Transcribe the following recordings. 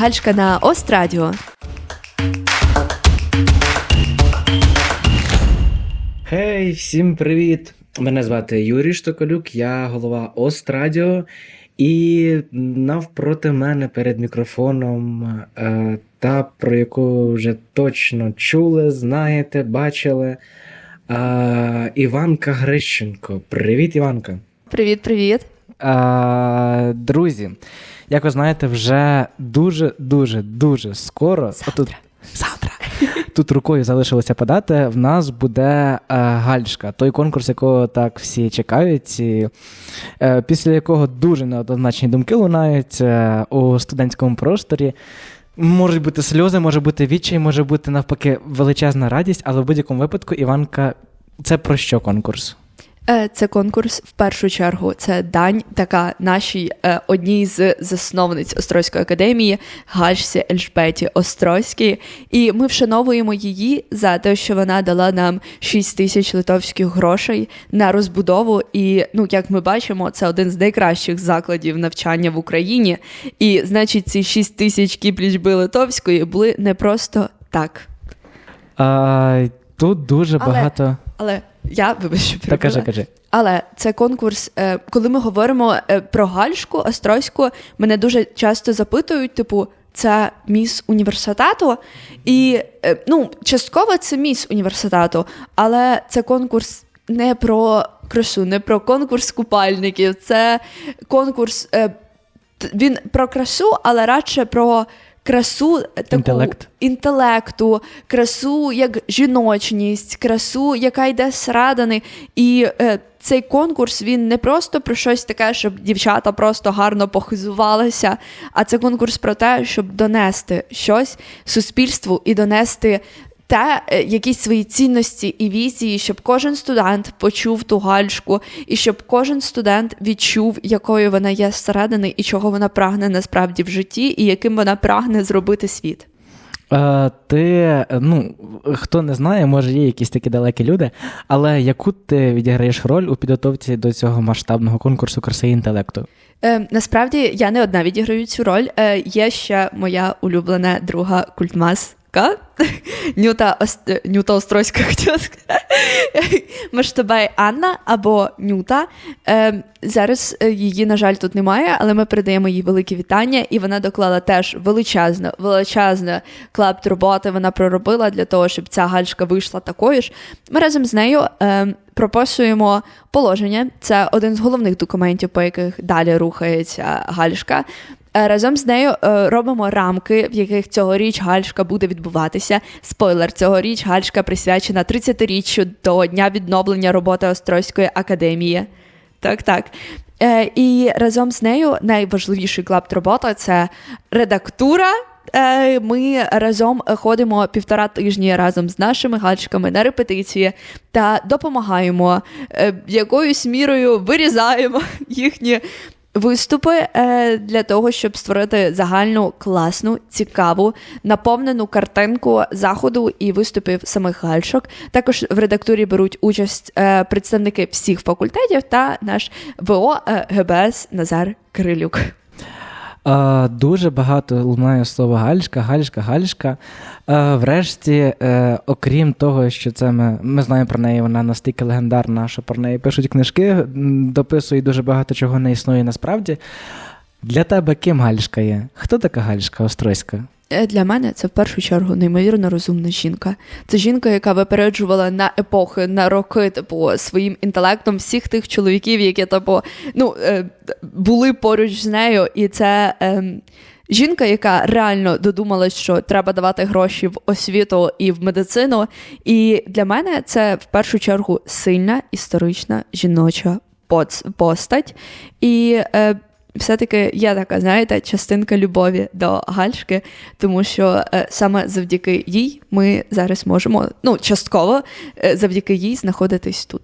Гальшка на Острадіо. Хей, всім привіт! Мене звати Юрій Штоколюк, я голова Острадіо. І навпроти мене перед мікрофоном е, та, про яку вже точно чули, знаєте, бачили. Е, Іванка Грищенко. Привіт, Іванка. Привіт, привіт. Е, друзі, як ви знаєте, вже дуже, дуже, дуже скоро. Завтра. Отут, завтра. Тут рукою залишилося подати. В нас буде е, гальшка, той конкурс, якого так всі чекають, і, е, після якого дуже неоднозначні думки лунають е, у студентському просторі. Можуть бути сльози, може бути відчай, може бути навпаки величезна радість, але в будь-якому випадку, Іванка, це про що конкурс? Е, Це конкурс в першу чергу. Це дань така нашій е, одній з засновниць Острозької академії Гальшці Ельжбеті Острозькій. І ми вшановуємо її за те, що вона дала нам 6 тисяч литовських грошей на розбудову. І ну, як ми бачимо, це один з найкращих закладів навчання в Україні. І значить, ці 6 тисяч кіплічби литовської були не просто так. А, тут дуже Але- багато. Але я вибач, що Так, кажи, кажи. Але це конкурс. е, Коли ми говоримо е, про гальшку острозьку, мене дуже часто запитують: типу, це міс університету, і е, ну, частково це міс університету, але це конкурс не про красу, не про конкурс купальників. Це конкурс. е, т- Він про красу, але радше про красу е, таку Інтелект. інтелекту, красу як жіночність, красу, яка йде зсередини. І е, цей конкурс він не просто про щось таке, щоб дівчата просто гарно похизувалися, а це конкурс про те, щоб донести щось суспільству і донести. Те, е, якісь свої цінності і візії, щоб кожен студент почув ту гальшку, і щоб кожен студент відчув, якою вона є зсередини, і чого вона прагне насправді в житті, і яким вона прагне зробити світ. Е, ти, ну, хто не знає, може є якісь такі далекі люди, але яку ти відіграєш роль у підготовці до цього масштабного конкурсу краси інтелекту? Е, насправді я не одна відіграю цю роль. Е, є ще моя улюблена друга культмаска. Нюта, Ост... е, Нюта Острозька хотіла сказати. Анна або Нюта. Е, зараз її, на жаль, тут немає, але ми передаємо їй велике вітання, і вона доклала теж величезне, величезне клапт роботи. Вона проробила для того, щоб ця гальшка вийшла такою ж. Ми разом з нею е, прописуємо положення. Це один з головних документів, по яких далі рухається гальшка. Е, Разом з нею е, робимо рамки, в яких цьогоріч гальшка буде відбуватися. Спойлер, цьогоріч гальшка присвячена 30-річчю до дня відновлення роботи Острозької академії. Так, так. Е, і разом з нею найважливіший клапт роботи це редактура. Ми разом ходимо півтора тижні разом з нашими гальшками на репетиції та допомагаємо якоюсь мірою вирізаємо їхні виступи е, для того, щоб створити загальну класну, цікаву, наповнену картинку заходу і виступів самих гальшок. Також в редактурі беруть участь е, представники всіх факультетів та наш ВО е, ГБС Назар Кирилюк. Е, дуже багато лунає слово гальшка, гальшка, гальшка. Е, врешті, е, окрім того, що це ми, ми знаємо про неї, вона настільки легендарна, що про неї пишуть книжки, дописують дуже багато чого не існує насправді. Для тебе ким гальшка є? Хто така гальшка Острозька? Е, Для мене це в першу чергу неймовірно розумна жінка. Це жінка, яка випереджувала на епохи, на роки, типу, своїм інтелектом всіх тих чоловіків, які типу, ну, е, були поруч з нею. І це ем, жінка, яка реально додумалась, що треба давати гроші в освіту і в медицину. І для мене це в першу чергу сильна історична жіноча постать. І е, все-таки є така, знаєте, частинка любові до Гальшки, тому що е, саме завдяки їй ми зараз можемо, ну, частково е, завдяки їй знаходитись тут.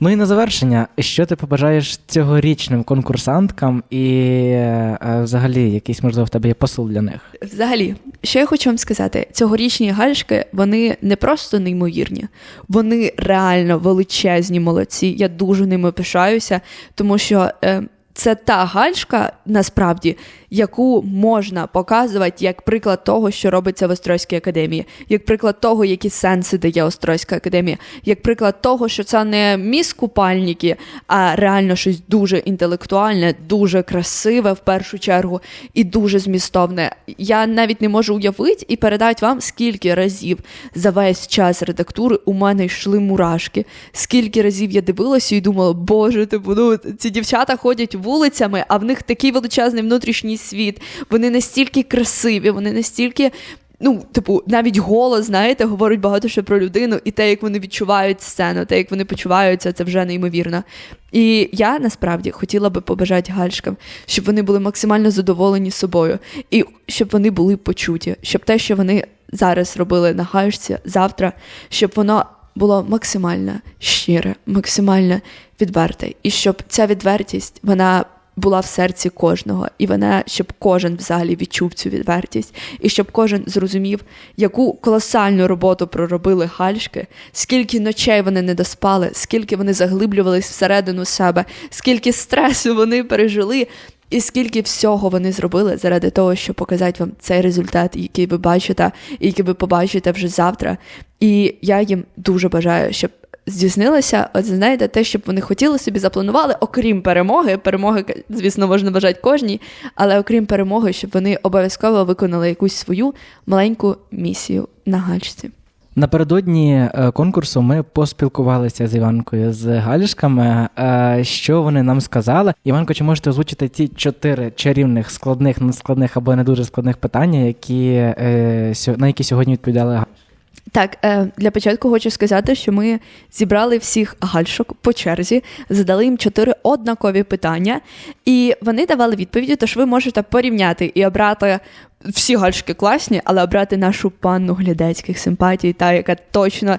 Ну і на завершення, що ти побажаєш цьогорічним конкурсанткам і е, взагалі якийсь, можливо, в тебе є посил для них? Взагалі, що я хочу вам сказати, цьогорічні гальшки вони не просто неймовірні, вони реально величезні молодці. Я дуже ними пишаюся, тому що е, це та гальшка, насправді, яку можна показувати як приклад того, що робиться в Острозькій академії, як приклад того, які сенси дає Острозька академія, як приклад того, що це не міс купальники, а реально щось дуже інтелектуальне, дуже красиве в першу чергу і дуже змістовне. Я навіть не можу уявити і передати вам, скільки разів за весь час редактури у мене йшли мурашки, скільки разів я дивилася і думала, боже, типу, ну ці дівчата ходять вулицями, а в них такий величезний внутрішній світ. Вони настільки красиві, вони настільки. Ну, типу, навіть голос, знаєте, говорить багато що про людину, і те, як вони відчувають сцену, те, як вони почуваються, це вже неймовірно. І я насправді хотіла би побажати гальшкам, щоб вони були максимально задоволені собою, і щоб вони були почуті, щоб те, що вони зараз робили на гальшці, завтра, щоб воно було максимально щире, максимально відверте, і щоб ця відвертість вона була в серці кожного, і вона, щоб кожен взагалі відчув цю відвертість, і щоб кожен зрозумів, яку колосальну роботу проробили гальшки, скільки ночей вони не доспали, скільки вони заглиблювались всередину себе, скільки стресу вони пережили. І скільки всього вони зробили заради того, щоб показати вам цей результат, який ви бачите, і який ви побачите вже завтра. І я їм дуже бажаю, щоб здійснилося, от знаєте, те, щоб вони хотіли собі запланували, окрім перемоги. Перемоги, звісно, можна бажати кожній, але окрім перемоги, щоб вони обов'язково виконали якусь свою маленьку місію на гальшці. Напередодні е, конкурсу ми поспілкувалися з Іванкою з Галішками. Е, Що вони нам сказали? Іванко, чи можете озвучити ті чотири чарівних складних, нескладних або не дуже складних питання, які е, на які сьогодні відповідали Галішки? Так, е, для початку хочу сказати, що ми зібрали всіх гальшок по черзі, задали їм чотири однакові питання, і вони давали відповіді, тож ви можете порівняти і обрати всі гальшки класні, але обрати нашу панну глядецьких симпатій, та яка точно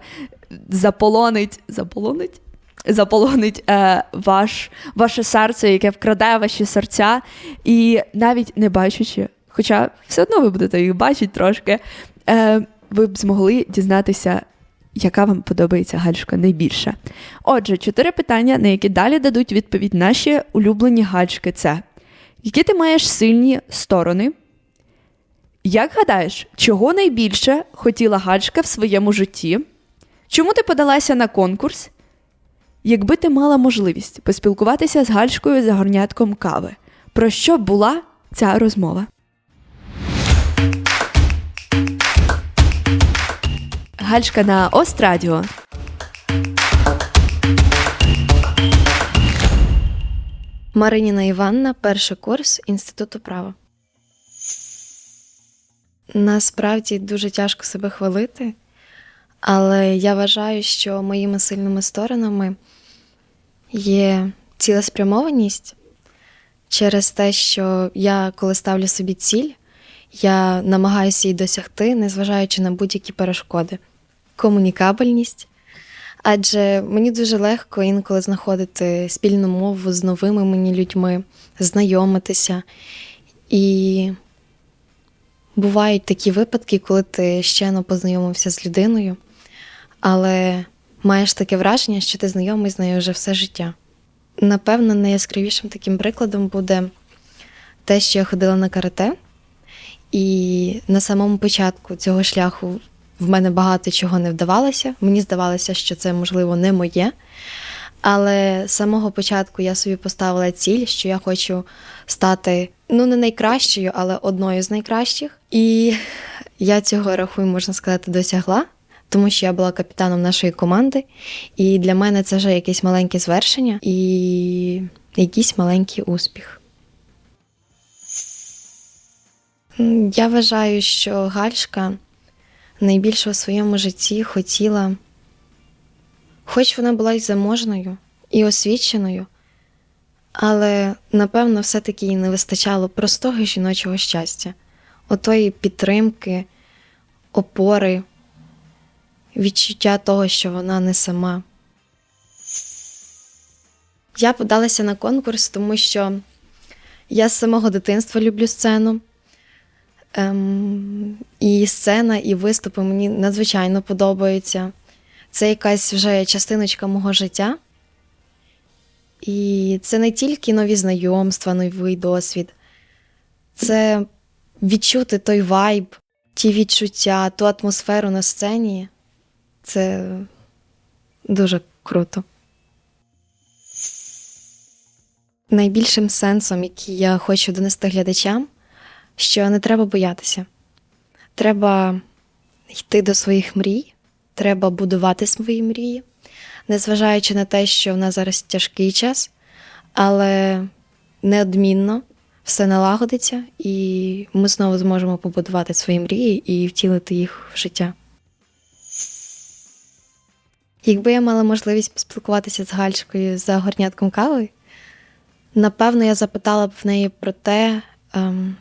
заполонить. Заполонить? Заполонить е, ваш, ваше серце, яке вкраде ваші серця, і навіть не бачачи, хоча все одно ви будете їх бачити трошки. Е, ви б змогли дізнатися, яка вам подобається гальшка найбільше. Отже, чотири питання, на які далі дадуть відповідь наші улюблені гальшки: це які ти маєш сильні сторони? Як гадаєш, чого найбільше хотіла гальшка в своєму житті? Чому ти подалася на конкурс? Якби ти мала можливість поспілкуватися з гальшкою за горнятком кави, про що була ця розмова? Гальшка на Острадіо. Мариніна Іванна, перший курс Інституту права. Насправді дуже тяжко себе хвалити, але я вважаю, що моїми сильними сторонами є цілеспрямованість через те, що я, коли ставлю собі ціль, я намагаюся її досягти, незважаючи на будь-які перешкоди. Комунікабельність. Адже мені дуже легко інколи знаходити спільну мову з новими мені людьми, знайомитися. І бувають такі випадки, коли ти щойно познайомився з людиною, але маєш таке враження, що ти знайомий з нею вже все життя. Напевно, найяскравішим таким прикладом буде те, що я ходила на карате, і на самому початку цього шляху в мене багато чого не вдавалося. Мені здавалося, що це, можливо, не моє. Але з самого початку я собі поставила ціль, що я хочу стати ну не найкращою, але одною з найкращих. І я цього рахую, можна сказати, досягла, тому що я була капітаном нашої команди, і для мене це вже якесь маленьке звершення і якийсь маленький успіх. Я вважаю, що Гальшка найбільше у своєму житті хотіла, хоч вона була й заможною і освіченою, але напевно все-таки їй не вистачало простого жіночого щастя, отої підтримки, опори, відчуття того, що вона не сама. Я подалася на конкурс, тому що я з самого дитинства люблю сцену. Ем, і сцена, і виступи мені надзвичайно подобаються. Це якась вже частиночка мого життя. І це не тільки нові знайомства, новий досвід, це відчути той вайб, ті відчуття, ту атмосферу на сцені. Це дуже круто. Найбільшим сенсом, який я хочу донести глядачам, що не треба боятися. Треба йти до своїх мрій, треба будувати свої мрії, незважаючи на те, що в нас зараз тяжкий час, але неодмінно все налагодиться, і ми знову зможемо побудувати свої мрії і втілити їх в життя. Якби я мала можливість поспілкуватися з Гальшкою за горнятком кави, напевно, я запитала б в неї про те,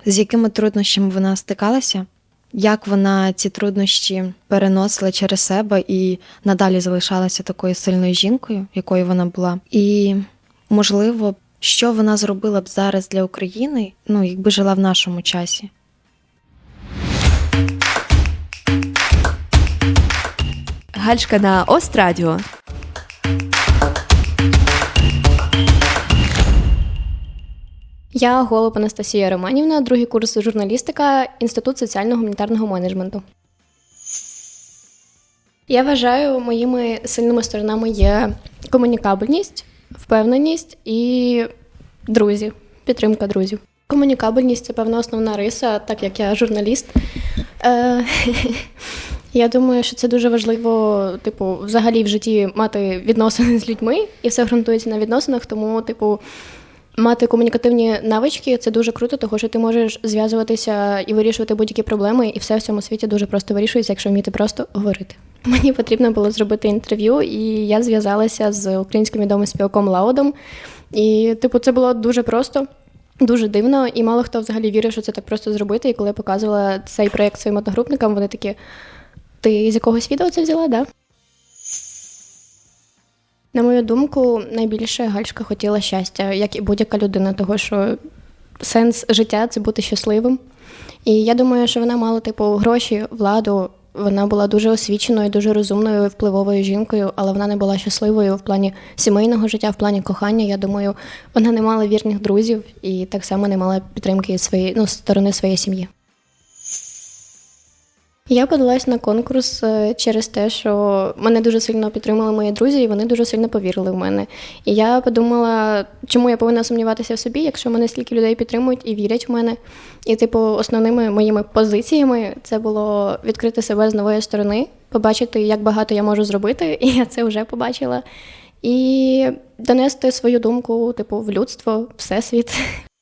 з якими труднощами вона стикалася, як вона ці труднощі переносила через себе і надалі залишалася такою сильною жінкою, якою вона була. І, можливо, що вона зробила б зараз для України, ну, якби жила в нашому часі. Гальшка на Острадіо. Я Голуб Анастасія Романівна, другий курс журналістика, Інститут соціально-гуманітарного менеджменту. Я вважаю, моїми сильними сторонами є комунікабельність, впевненість і друзі, підтримка друзів. Комунікабельність це певна основна риса, так як я журналіст. Е, Я думаю, що це дуже важливо, типу, взагалі в житті мати відносини з людьми, і все ґрунтується на відносинах, тому, типу, Мати комунікативні навички це дуже круто, тому що ти можеш зв'язуватися і вирішувати будь-які проблеми, і все в цьому світі дуже просто вирішується, якщо вміти просто говорити. Мені потрібно було зробити інтерв'ю, і я зв'язалася з українським відомим співаком Лаудом. І, типу, це було дуже просто. Дуже дивно, і мало хто взагалі вірив, що це так просто зробити. І коли я показувала цей проєкт своїм одногрупникам, вони такі: ти з якогось відео це взяла, да? На мою думку, найбільше Гальшка хотіла щастя, як і будь-яка людина, того що сенс життя це бути щасливим. І я думаю, що вона мала типу гроші, владу. Вона була дуже освіченою, дуже розумною, впливовою жінкою, але вона не була щасливою в плані сімейного життя, в плані кохання. Я думаю, вона не мала вірних друзів і так само не мала підтримки своєї ну, сторони своєї сім'ї. Я подалась на конкурс е, через те, що мене дуже сильно підтримали мої друзі, і вони дуже сильно повірили в мене. І я подумала, чому я повинна сумніватися в собі, якщо мене стільки людей підтримують і вірять в мене. І, типу, основними моїми позиціями це було відкрити себе з нової сторони, побачити, як багато я можу зробити, і я це вже побачила. І донести свою думку, типу, в людство, всесвіт.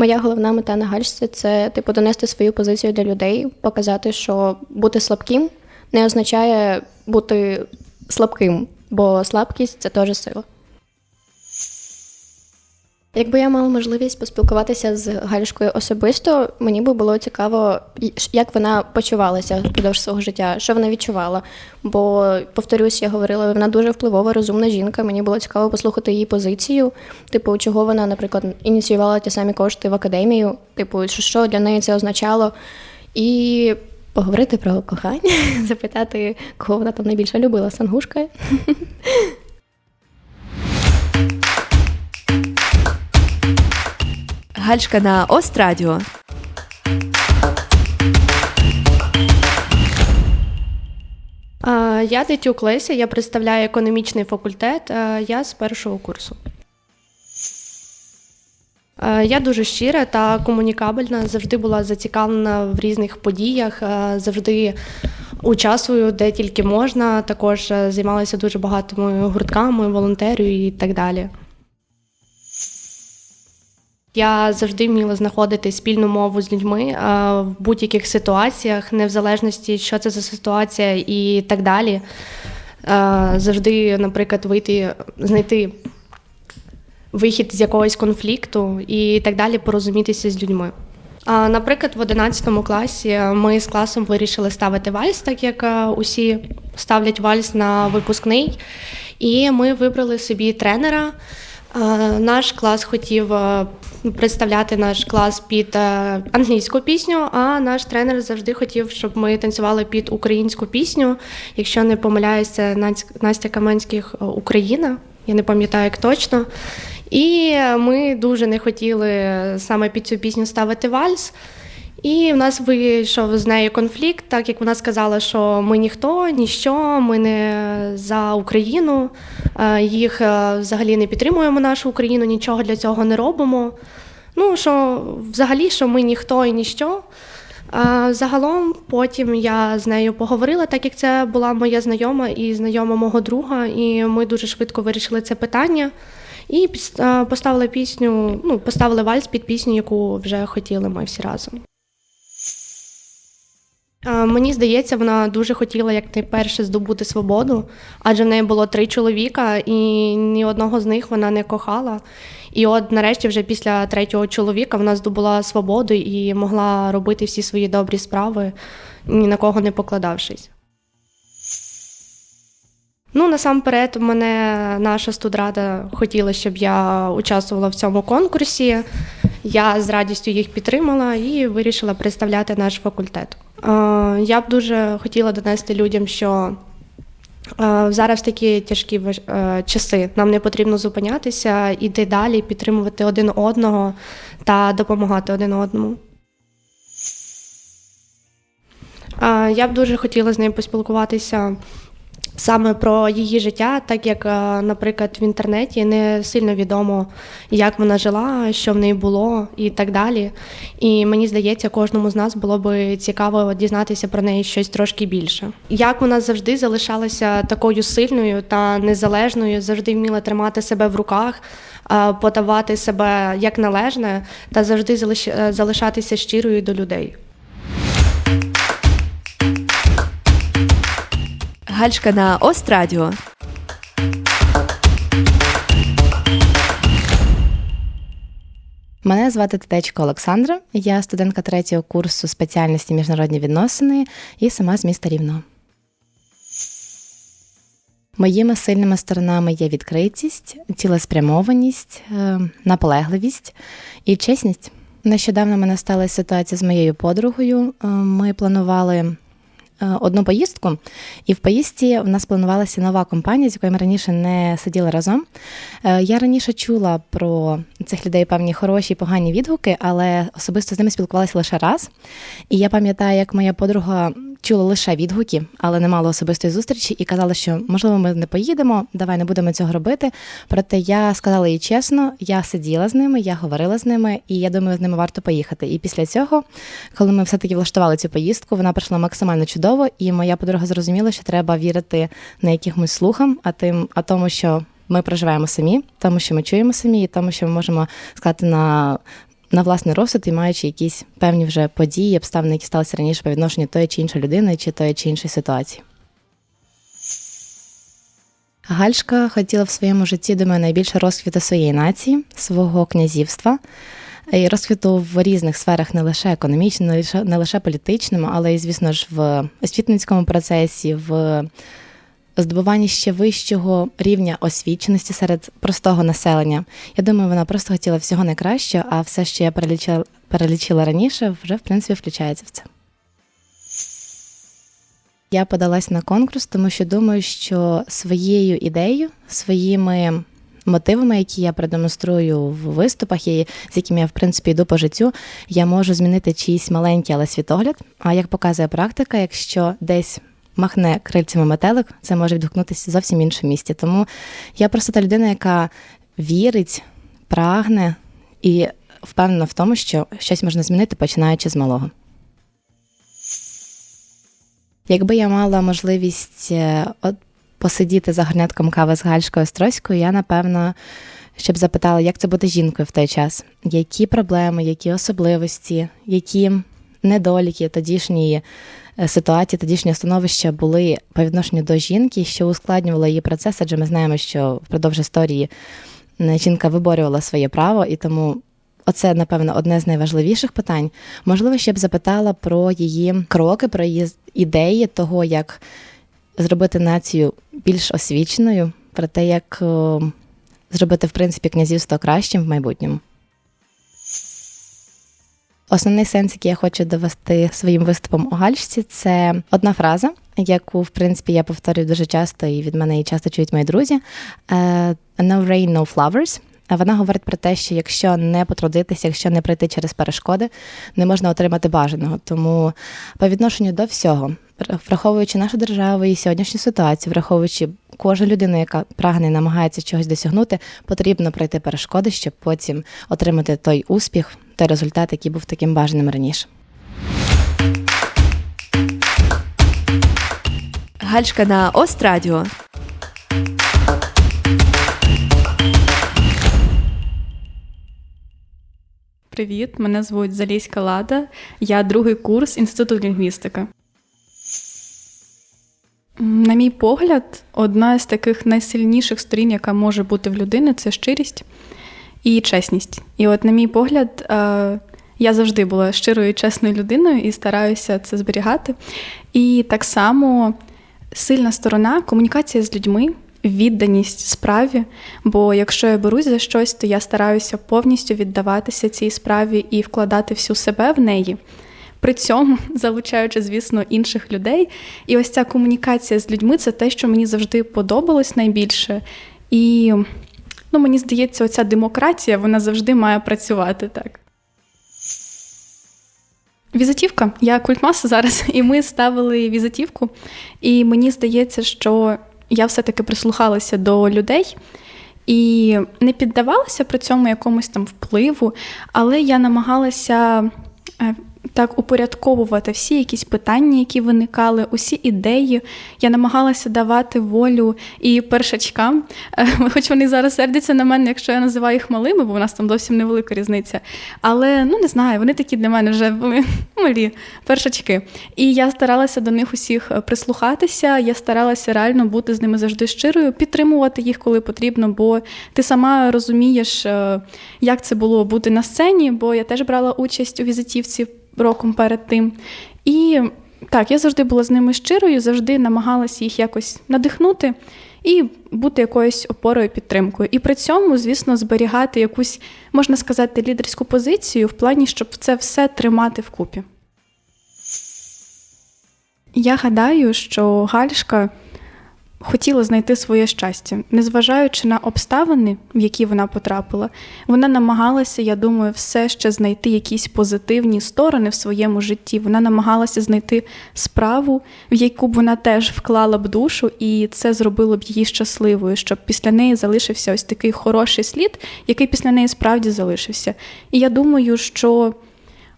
Моя головна мета на гальшці це типу донести свою позицію для людей, показати, що бути слабким не означає бути слабким, бо слабкість це теж сила. Якби я мала можливість поспілкуватися з Галюшкою особисто, мені би було цікаво, як вона почувалася впродовж свого життя, що вона відчувала. Бо, повторюсь, я говорила, вона дуже впливова, розумна жінка. Мені було цікаво послухати її позицію, типу, чого вона, наприклад, ініціювала ті самі кошти в академію, типу, що для неї це означало. І поговорити про кохання, запитати, кого вона там найбільше любила, Сангушка. Гальшка на Острадіо. Я Тетюк Леся, я представляю економічний факультет. Я з першого курсу. Я дуже щира та комунікабельна, завжди була зацікавлена в різних подіях, завжди участвую де тільки можна. Також займалася дуже багатими гуртками, волонтерю і так далі. Я завжди вміла знаходити спільну мову з людьми в будь-яких ситуаціях, не в залежності, що це за ситуація і так далі. Завжди, наприклад, вийти, знайти вихід з якогось конфлікту і так далі, порозумітися з людьми. Наприклад, в 11 класі ми з класом вирішили ставити вальс, так як усі ставлять вальс на випускний, і ми вибрали собі тренера. Наш клас хотів представляти наш клас під англійську пісню, а наш тренер завжди хотів, щоб ми танцювали під українську пісню. Якщо не помиляюся, Настя Каменських Україна. я не пам'ятаю як точно. І ми дуже не хотіли саме під цю пісню ставити вальс. І в нас вийшов з нею конфлікт, так як вона сказала, що ми ніхто, ніщо, ми не за Україну, е, їх е, взагалі не підтримуємо нашу Україну, нічого для цього не робимо. Ну, що взагалі, що ми ніхто і ніщо. А загалом потім я з нею поговорила, так як це була моя знайома і знайома мого друга, і ми дуже швидко вирішили це питання. І поставили пісню, ну, поставили вальс під пісню, яку вже хотіли ми всі разом. А, Мені здається, вона дуже хотіла якнайперше здобути свободу, адже в неї було три чоловіка, і ні одного з них вона не кохала. І от нарешті, вже після третього чоловіка, вона здобула свободу і могла робити всі свої добрі справи, ні на кого не покладавшись. Ну, насамперед, мене наша студрада хотіла, щоб я участвувала в цьому конкурсі. Я з радістю їх підтримала і вирішила представляти наш факультет. Е, Я б дуже хотіла донести людям, що е, зараз такі тяжкі е, часи. Нам не потрібно зупинятися, іти далі, підтримувати один одного та допомагати один одному. Я б дуже хотіла з нею поспілкуватися саме про її життя, так як, е, наприклад, в інтернеті не сильно відомо, як вона жила, що в неї було і так далі. І мені здається, кожному з нас було би цікаво дізнатися про неї щось трошки більше. Як вона завжди залишалася такою сильною та незалежною, завжди вміла тримати себе в руках, е, подавати себе як належне та завжди е, залишатися щирою до людей. Гальшка на Острадіо. Мене звати Тетечко Олександра. Я студентка третього курсу спеціальності міжнародні відносини і сама з міста Рівного. Моїми сильними сторонами є відкритість, цілеспрямованість, е, наполегливість і чесність. Нещодавно мене сталася ситуація з моєю подругою. Е, Ми планували одну поїздку, і в поїздці в нас планувалася нова компанія, з якою ми раніше не сиділи разом. Е, Я раніше чула про цих людей певні хороші і погані відгуки, але особисто з ними спілкувалася лише раз. І я пам'ятаю, як моя подруга чула лише відгуки, але не мала особистої зустрічі, і казала, що можливо ми не поїдемо, давай не будемо цього робити. Проте я сказала їй чесно, я сиділа з ними, я говорила з ними, і я думаю, з ними варто поїхати. І після цього, коли ми все-таки влаштували цю поїздку, вона пройшла максимально чудово, і моя подруга зрозуміла, що треба вірити не якимось слухам, а тим, а тому, що ми проживаємо самі, тому що ми чуємо самі, і тому, що ми можемо сказати на. На власний розсуд і маючи якісь певні вже події, обставини, які сталися раніше по відношенню тої чи іншої людини, чи тої чи іншої ситуації. Гальшка хотіла в своєму житті, думаю, найбільше розквіту своєї нації, свого князівства, і розквіту в різних сферах, не лише економічно, не лише, не лише політичному, але й, звісно ж, в освітницькому процесі, в здобуванні ще вищого рівня освіченості серед простого населення. Я думаю, вона просто хотіла всього найкращого, а все, що я перелічила, перелічила раніше, вже в принципі включається в це. Я подалась на конкурс, тому що думаю, що своєю ідеєю, своїми мотивами, які я продемонструю в виступах, і з якими я в принципі йду по життю, я можу змінити чийсь маленький, але світогляд. А як показує практика, якщо десь махне крильцями метелик, це може відгукнутися зовсім в іншому місці. Тому я просто та людина, яка вірить, прагне і впевнена в тому, що щось можна змінити, починаючи з малого. Якби я мала можливість е, от посидіти за горнятком кави з Гальшкою Острозькою, я напевно щоб запитала, як це бути жінкою в той час, які проблеми, які особливості, які недоліки тодішньої ситуації, тодішнього становища були по відношенню до жінки, що ускладнювало її процес, адже ми знаємо, що впродовж історії е, жінка виборювала своє право, і тому оце, напевно, одне з найважливіших питань. Можливо, ще б запитала про її кроки, про її ідеї того, як зробити націю більш освіченою, про те, як е, зробити, в принципі, князівство кращим в майбутньому. Основний сенс, який я хочу довести своїм виступом у Гальшці, це одна фраза, яку, в принципі, я повторюю дуже часто, і від мене її часто чують мої друзі. Е, No Rain, No Flowers. А Вона говорить про те, що якщо не потрудитися, якщо не пройти через перешкоди, не можна отримати бажаного. Тому по відношенню до всього, враховуючи нашу державу і сьогоднішню ситуацію, враховуючи кожну людину, яка прагне і намагається чогось досягнути, потрібно пройти перешкоди, щоб потім отримати той успіх, той результат, який був таким бажаним раніше. Гальшка на Острадіо. Привіт, мене звуть Заліська Лада. Я другий курс Інституту лінгвістики. На мій погляд, одна з таких найсильніших сторін, яка може бути в людини, це щирість і чесність. І от, на мій погляд, е, я завжди була щирою і чесною людиною і стараюся це зберігати. І так само сильна сторона комунікація з людьми, відданість справі. Бо якщо я берусь за щось, то я стараюся повністю віддаватися цій справі і вкладати всю себе в неї. При цьому залучаючи, звісно, інших людей. І ось ця комунікація з людьми це те, що мені завжди подобалось найбільше. І ну, мені здається, оця демократія вона завжди має працювати так. Візитівка. Я культмаса зараз, і ми ставили візитівку. І мені здається, що я все-таки прислухалася до людей і не піддавалася при цьому якомусь там впливу, але я намагалася. Так, упорядковувати всі якісь питання, які виникали, усі ідеї. Я намагалася давати волю і першачкам, Е, хоч вони зараз сердяться на мене, якщо я називаю їх малими, бо в нас там зовсім невелика різниця. Але ну не знаю, вони такі для мене вже були малі першачки. І я старалася до них усіх е, прислухатися. Я старалася реально бути з ними завжди щирою, підтримувати їх, коли потрібно, бо ти сама розумієш, е, як це було бути на сцені, бо я теж брала участь у візитівці роком перед тим. І так, я завжди була з ними щирою, завжди намагалася їх якось надихнути і бути якоюсь опорою підтримкою. І при цьому, звісно, зберігати якусь, можна сказати, лідерську позицію в плані, щоб це все тримати вкупі. Я гадаю, що Гальшка хотіла знайти своє щастя, незважаючи на обставини, в які вона потрапила, вона намагалася, я думаю, все ще знайти якісь позитивні сторони в своєму житті. Вона намагалася знайти справу, в яку б вона теж вклала б душу, і це зробило б її щасливою, щоб після неї залишився ось такий хороший слід, який після неї справді залишився. І я думаю, що.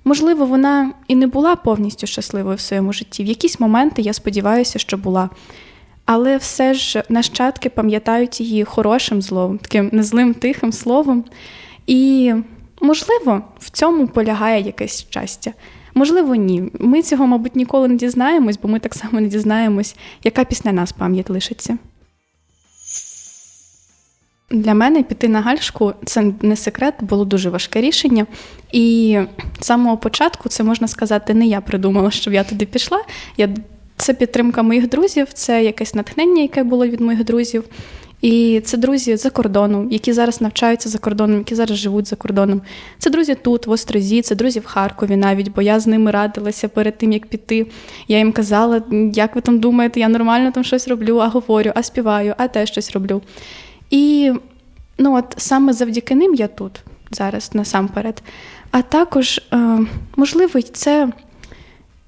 Можливо, вона і не була повністю щасливою в своєму житті. В якісь моменти я сподіваюся, що була. Але все ж нащадки пам'ятають її хорошим словом, таким незлим тихим словом. І, можливо, в цьому полягає якесь щастя. Можливо, ні. Ми цього, мабуть, ніколи не дізнаємось, бо ми так само не дізнаємось, яка після нас пам'ять лишиться. Для мене піти на гальшку це не секрет, було дуже важке рішення. І з самого початку це можна сказати, не я придумала, щоб я туди пішла. Я це підтримка моїх друзів, це якесь натхнення, яке було від моїх друзів. І це друзі за кордоном, які зараз навчаються за кордоном, які зараз живуть за кордоном. Це друзі тут, в Острозі, це друзі в Харкові навіть, бо я з ними радилася перед тим, як піти. Я їм казала, як ви там думаєте, я нормально там щось роблю, а говорю, а співаю, а те щось роблю. І ну от саме завдяки ним я тут зараз насамперед. А також, е, можливо, це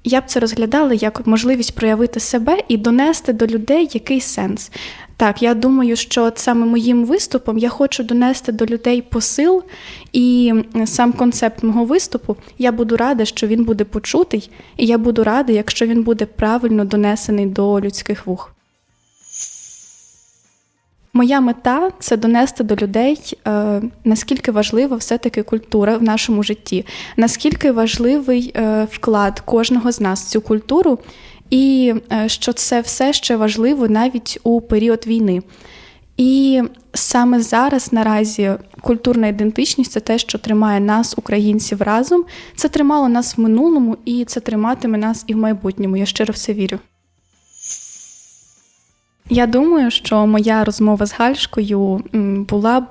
я б це розглядала як можливість проявити себе і донести до людей якийсь сенс. Так, я думаю, що саме моїм виступом я хочу донести до людей посил, і сам концепт мого виступу я буду рада, що він буде почутий, і я буду рада, якщо він буде правильно донесений до людських вух. Моя мета це донести до людей, е, наскільки важлива все-таки культура в нашому житті, наскільки важливий е, вклад кожного з нас в цю культуру, і е, що це все ще важливо навіть у період війни. І саме зараз наразі культурна ідентичність це те, що тримає нас, українців, разом. Це тримало нас в минулому, і це триматиме нас і в майбутньому. Я щиро в це вірю. Я думаю, що моя розмова з Гальшкою була б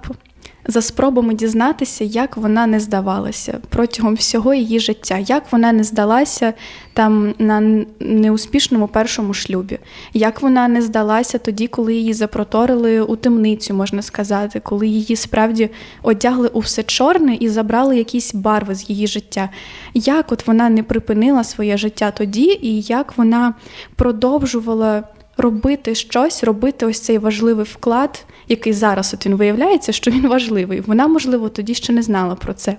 за спробами дізнатися, як вона не здавалася протягом всього її життя, як вона не здалася там на неуспішному першому шлюбі, як вона не здалася тоді, коли її запроторили у темницю, можна сказати, коли її справді одягли у все чорне і забрали якісь барви з її життя. Як от вона не припинила своє життя тоді, і як вона продовжувала робити щось, робити ось цей важливий вклад, який зараз от він виявляється, що він важливий. Вона, можливо, тоді ще не знала про це.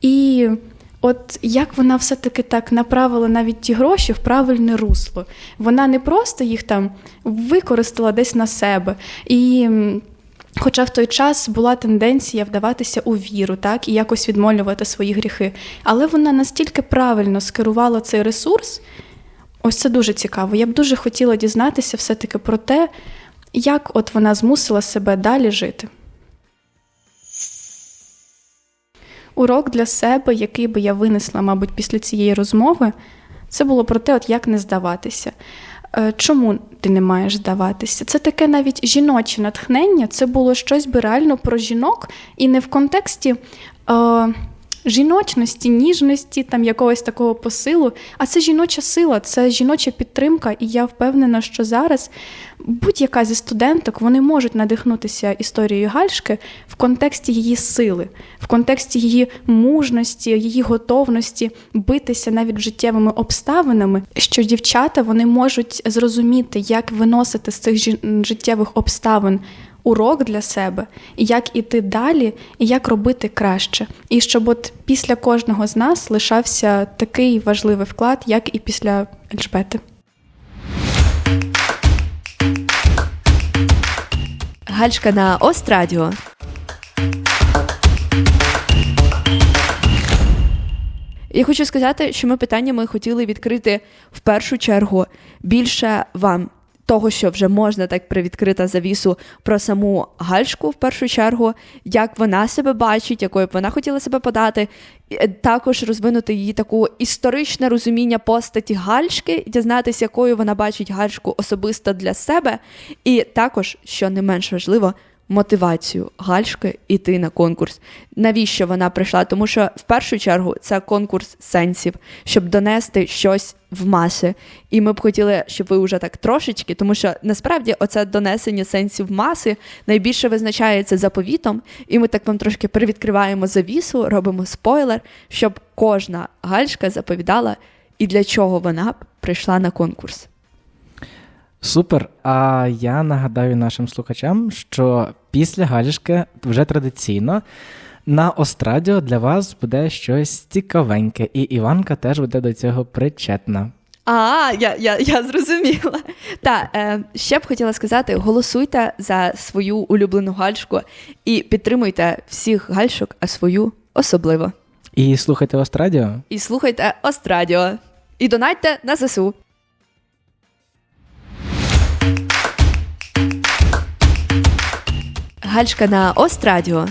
І от як вона все-таки так направила навіть ті гроші в правильне русло. Вона не просто їх там використала десь на себе. І Хоча в той час була тенденція вдаватися у віру, так і якось відмолювати свої гріхи. Але вона настільки правильно скерувала цей ресурс, ось це дуже цікаво. Я б дуже хотіла дізнатися все-таки про те, як от вона змусила себе далі жити. Урок для себе, який би я винесла, мабуть, після цієї розмови, це було про те, от як не здаватися. Е, Чому ти не маєш здаватися? Це таке навіть жіноче натхнення, це було щось би реально про жінок, і не в контексті е, жіночності, ніжності, там якогось такого посилу. А це жіноча сила, це жіноча підтримка. І я впевнена, що зараз будь-яка зі студенток вони можуть надихнутися історією Гальшки в контексті її сили, в контексті її мужності, її готовності битися навіть життєвими обставинами, що дівчата вони можуть зрозуміти, як виносити з цих життєвих обставин урок для себе, як іти далі, і як робити краще. І щоб от після кожного з нас лишався такий важливий вклад, як і після Ельжбети. Гальшка на Острадіо. Я хочу сказати, що ми питаннями хотіли відкрити в першу чергу більше вам того, що вже можна так привідкрита завісу про саму Гальшку в першу чергу, як вона себе бачить, якою б вона хотіла себе подати. Е, Також розвинути її таку історичне розуміння постаті Гальшки, дізнатися, якою вона бачить Гальшку особисто для себе, і також, що не менш важливо, мотивацію Гальшки йти на конкурс. Навіщо вона прийшла? Тому що в першу чергу це конкурс сенсів, щоб донести щось в маси. І ми б хотіли, щоб ви вже так трошечки, тому що насправді оце донесення сенсів в маси найбільше визначається заповітом, і ми так вам трошки привідкриваємо завісу, робимо спойлер, щоб кожна гальшка заповідала і для чого вона прийшла на конкурс. Супер. А я нагадаю нашим слухачам, що після Галішки вже традиційно на Острадіо для вас буде щось цікавеньке, і Іванка теж буде до цього причетна. А, я, я, я зрозуміла. Та е, ще б хотіла сказати: голосуйте за свою улюблену гальшку і підтримуйте всіх гальшок, а свою особливо. І слухайте Острадіо. І слухайте Острадіо. І донайте на ЗСУ. Гальшка на Острадіо.